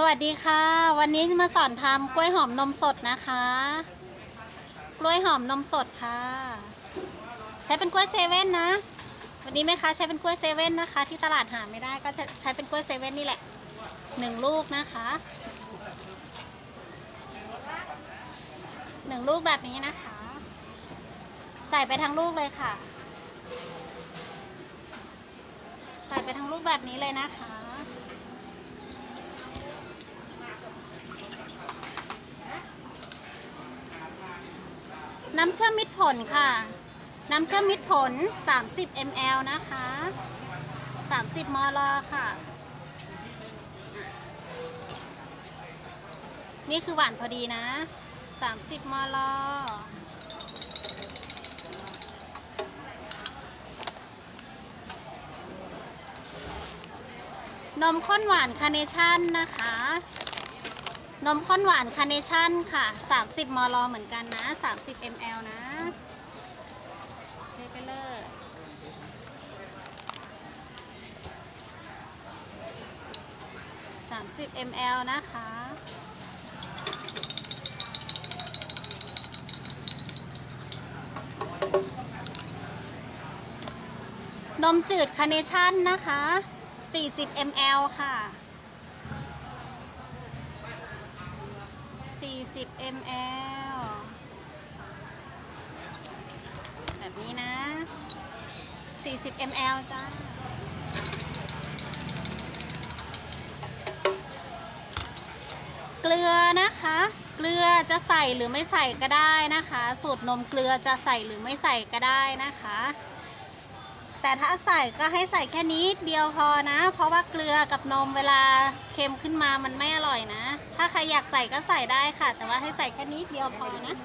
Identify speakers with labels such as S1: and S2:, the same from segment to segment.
S1: สวัสดีค่ะ วันนี้มาสอนทำกล้วยหอมนมสดนะคะ กล้วยหอมนมสดค่ะ ใช้เป็นกล้วยเซเว่นนะ วันนี้แม่ค้าใช้เป็นกล้วยเซเว่นนะคะ ที่ตลาดหาไม่ได้ก็จะใช้เป็นกล้วยเซเว่นนี่แหละหนึ่งลูกนะคะหนึ่งลูกแบบนี้นะคะ ใส่ไปทั้งลูกเลยค่ะ ใส่ไปทั้งลูกแบบนี้เลยนะคะ น้ำเชื่อมมิตรผลค่ะ น้ำเชื่อมมิตรผล 30 ml นะคะ 30 มล ค่ะ นี่คือหวานพอดีนะ 30 มลนมข้นหวานคาเนชั่นนะคะ นมข้นหวานคาร์เนชั่นค่ะ 30 มล เหมือนกันนะ 30 ml นะเทไปเลย 30 ml นะคะ นมจืดคาร์เนชั่นนะคะ 40 ml ค่ะ 40 ml แบบนี้นะ 40 ml จ้าเกลือนะคะ เกลือจะใส่หรือไม่ใส่ก็ได้นะคะ สูตรนมเกลือจะใส่หรือไม่ใส่ก็ได้นะคะ แต่ถ้าใส่ก็ให้ใส่แค่นี้เดียวพอนะ เพราะว่าเกลือกับนมเวลาเค็มขึ้นมามันไม่อร่อยนะ ถ้าใครอยากใส่ก็ใส่ได้ค่ะ แต่ว่าให้ใส่แค่นี้เดียวพอนะ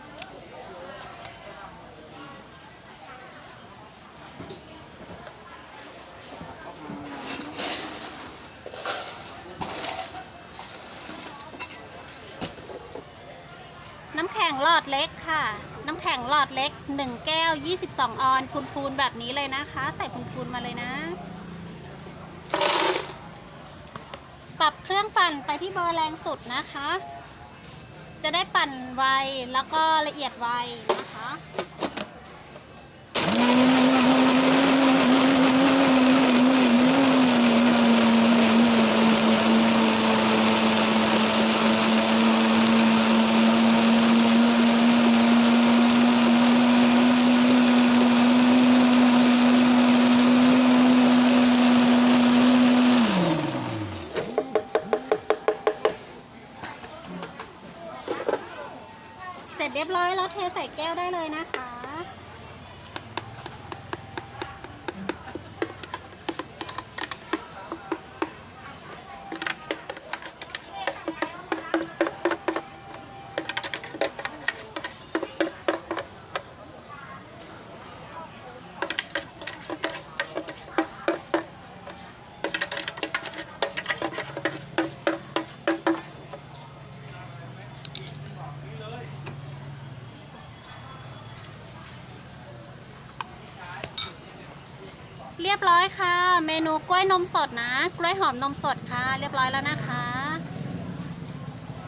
S1: น้ำแข็งหลอดเล็กค่ะ น้ำแข็งหลอดเล็ก 1 แก้ว 22 ออนพูนๆแบบนี้เลยนะคะ ใส่พูนๆมาเลยนะ ปรับเครื่องปั่นไปที่เบอร์แรงสุดนะคะ จะได้ปั่นไวแล้วก็ละเอียดไวนะคะ ร็จเรียบร้อยแล้วเทใส่แก้วได้เลยนะคะ เรียบร้อยค่ะ เมนูกล้วยนมสดนะ กล้วยหอมนมสดค่ะ เรียบร้อยแล้วนะคะ